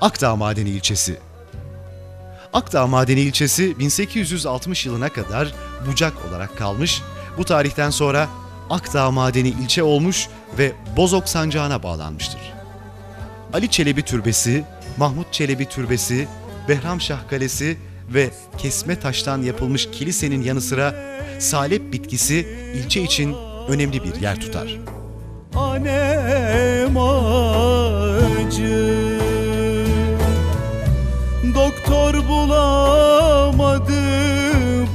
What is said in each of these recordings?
Akdağ Madeni ilçesi. Akdağ Madeni ilçesi 1860 yılına kadar bucak olarak kalmış, bu tarihten sonra Akdağ Madeni ilçe olmuş ve Bozok Sancağı'na bağlanmıştır. Ali Çelebi Türbesi, Mahmut Çelebi Türbesi, Behramşah Kalesi ve kesme taştan yapılmış kilisenin yanı sıra salep bitkisi ilçe için önemli bir yer tutar. Annem acı Doktor bulamadı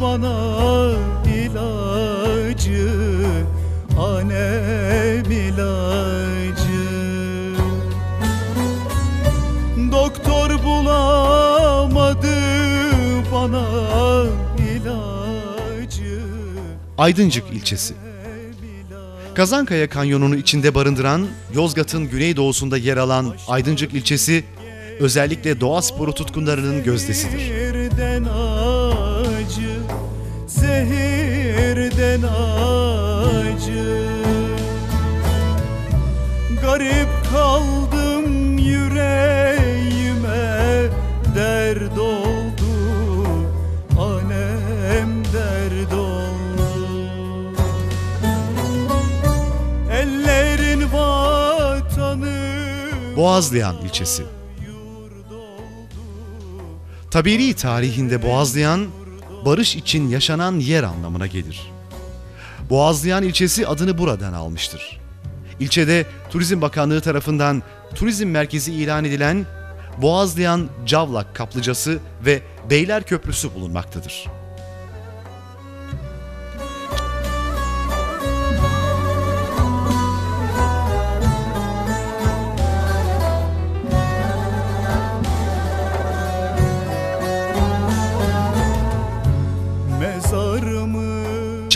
bana ilacı Annem ilacı Doktor bulamadı bana ilacı Aydıncık ilçesi. Kazankaya Kanyonu'nu içinde barındıran Yozgat'ın güneydoğusunda yer alan Aydıncık ilçesi özellikle doğa sporu tutkunlarının gözdesidir. Zehirden acı, zehirden acı Garip kaldım yüreğime dert oldu Annem dert oldu Ellerin vatanı Boğazlayan ilçesi. Tabiri tarihinde Boğazlayan, barış için yaşanan yer anlamına gelir. Boğazlayan ilçesi adını buradan almıştır. İlçede Turizm Bakanlığı tarafından turizm merkezi ilan edilen Boğazlayan Cavlak Kaplıcası ve Beyler Köprüsü bulunmaktadır.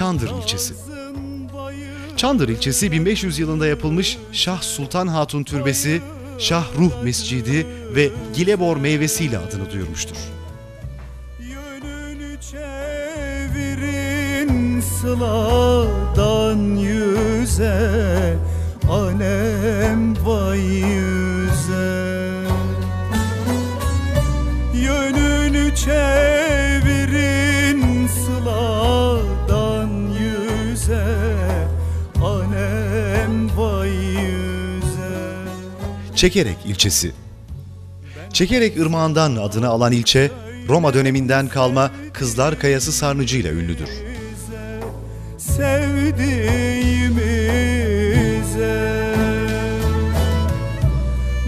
Çandır ilçesi. Çandır ilçesi 1500 yılında yapılmış Şah Sultan Hatun Türbesi, Şah Ruh Mescidi ve Gilebor meyvesiyle adını duyurmuştur. Yönünü çevirin sıladan yüze Alem Çekerek ilçesi. Çekerek ırmağından adını alan ilçe, Roma döneminden kalma Kızlar Kayası sarnıcı ile ünlüdür. sevdiğimize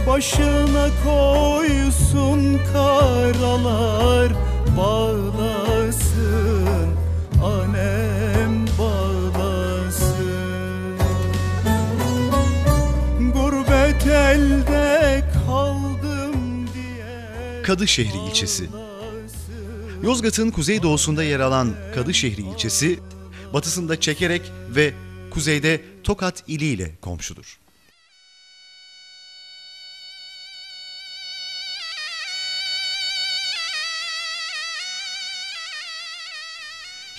Başına koysun karalar bağlasın Kadışehri ilçesi. Yozgat'ın kuzeydoğusunda yer alan Kadışehri ilçesi, batısında Çekerek ve kuzeyde Tokat ili ile komşudur.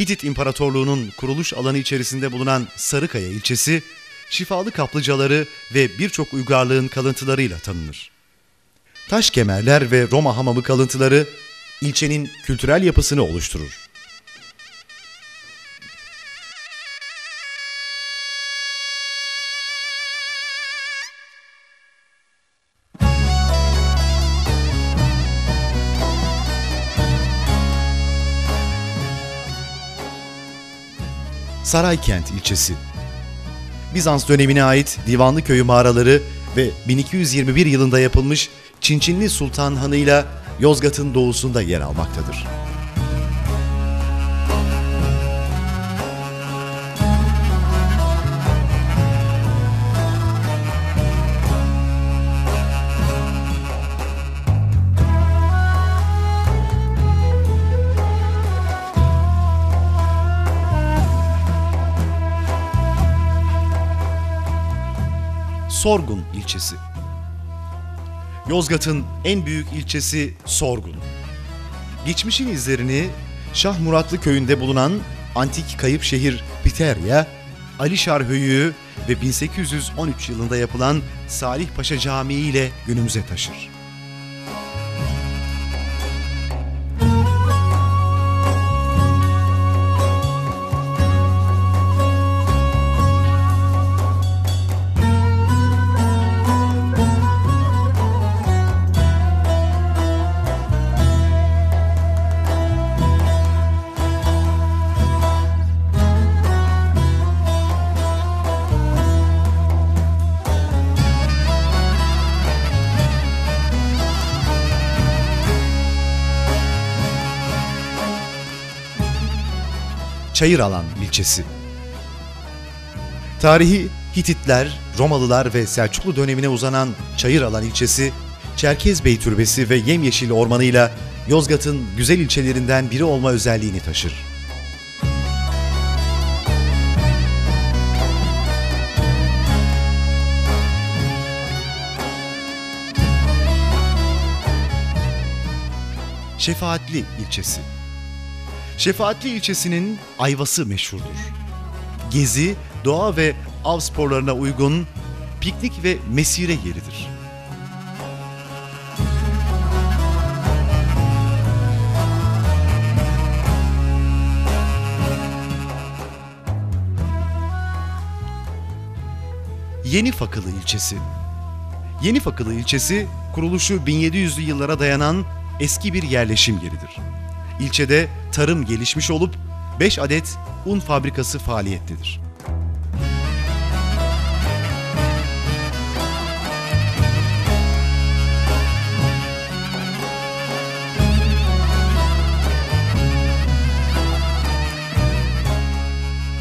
Hitit İmparatorluğu'nun kuruluş alanı içerisinde bulunan Sarıkaya ilçesi, şifalı kaplıcaları ve birçok uygarlığın kalıntılarıyla tanınır. Taş kemerler ve Roma hamamı kalıntıları ilçenin kültürel yapısını oluşturur. Saraykent ilçesi Bizans dönemine ait Divanlı Köyü mağaraları ve 1221 yılında yapılmış Çinçinli Sultan Hanı'yla Yozgat'ın doğusunda yer almaktadır. Sorgun ilçesi. Yozgat'ın en büyük ilçesi Sorgun. Geçmişin izlerini Şah Muratlı köyünde bulunan antik kayıp şehir Piterya, Alişar Höyüğü ve 1813 yılında yapılan Salih Paşa Camii ile günümüze taşır. Çayıralan ilçesi. Tarihi Hititler, Romalılar ve Selçuklu dönemine uzanan Çayıralan ilçesi, Çerkez Bey Türbesi ve yemyeşil ormanıyla Yozgat'ın güzel ilçelerinden biri olma özelliğini taşır. Şefaatli ilçesi. Şefaatli ilçesinin ayvası meşhurdur. Gezi, doğa ve av sporlarına uygun piknik ve mesire yeridir. Yeni Fakılı ilçesi. Yeni Fakılı ilçesi kuruluşu 1700'lü yıllara dayanan eski bir yerleşim yeridir. İlçede tarım gelişmiş olup 5 adet un fabrikası faaliyettedir.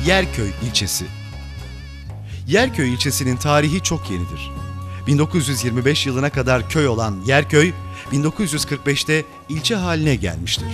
Yerköy ilçesi. Yerköy ilçesinin tarihi çok yenidir. 1925 yılına kadar köy olan Yerköy, 1945'te ilçe haline gelmiştir.